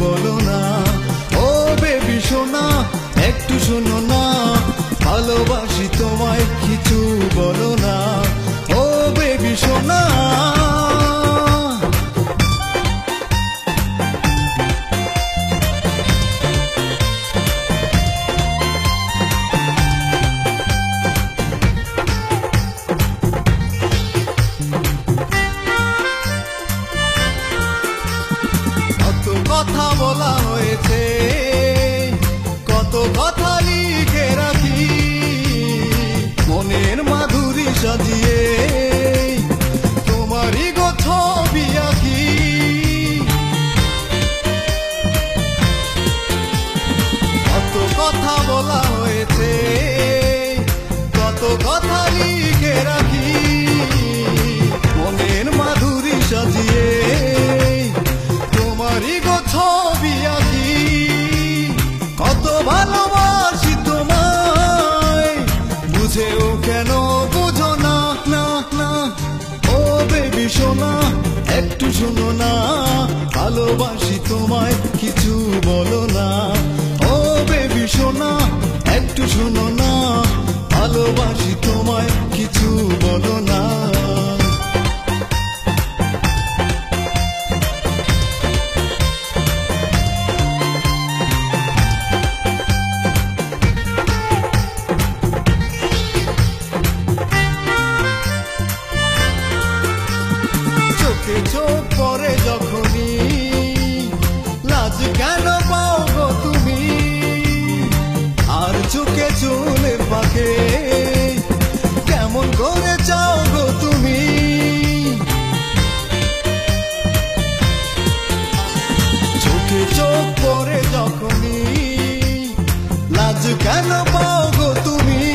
বলো না। ও বেবি শোনা একটু শোনো না। ভালোবাসি তোমায় কিছু বলো বলা হয়েছে। কত কথা লিখে রাখি। মনের মাধুরী সাজিয়ে তোমারই গো ছবি আঁকি। কত ভালোবাসি তোমায়। বুঝেও কেন বুঝো না না না। ও বেবি সোনা একটু শোনো না। ভালোবাসি তোমায়, কিছু বলো না। শোনো না ভালোবাসি তোমায় কিছু বলো না। পরে লাজ কেন পাও গো তুমি?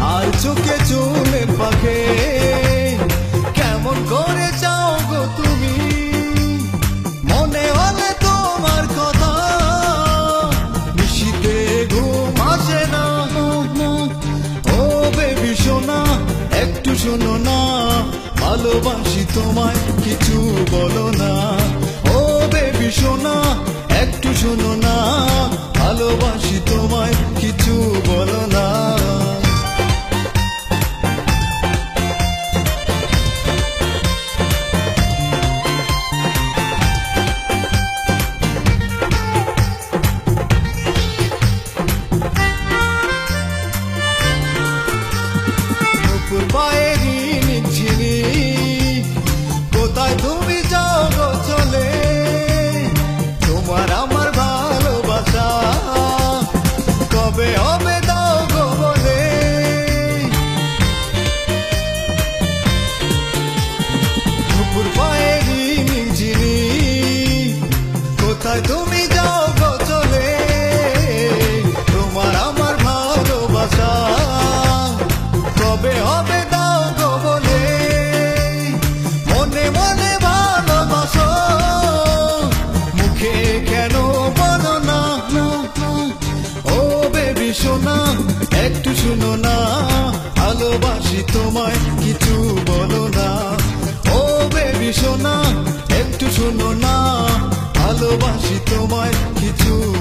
আর চোখে চুলের পাখে। কেমন করে চাও গো তুমি? মনে হলে তোমার কথা। নিশিতে ঘুম না। ও বেবি সোনা, একটু শোনো না। ভালোবাসি তোমায়, কিছু বলো না। ও বেবি সোনা একটু শোনো না ভালোবাসি তোমায় কিছু বলো না। কবে হবে দাও গো বলে। দুপুর পায়েরি কোথায় তুমি তোমায় কিছু বলো না। ও বেবি শোনা একটু শোনো না। ভালোবাসি তোমায় কিছু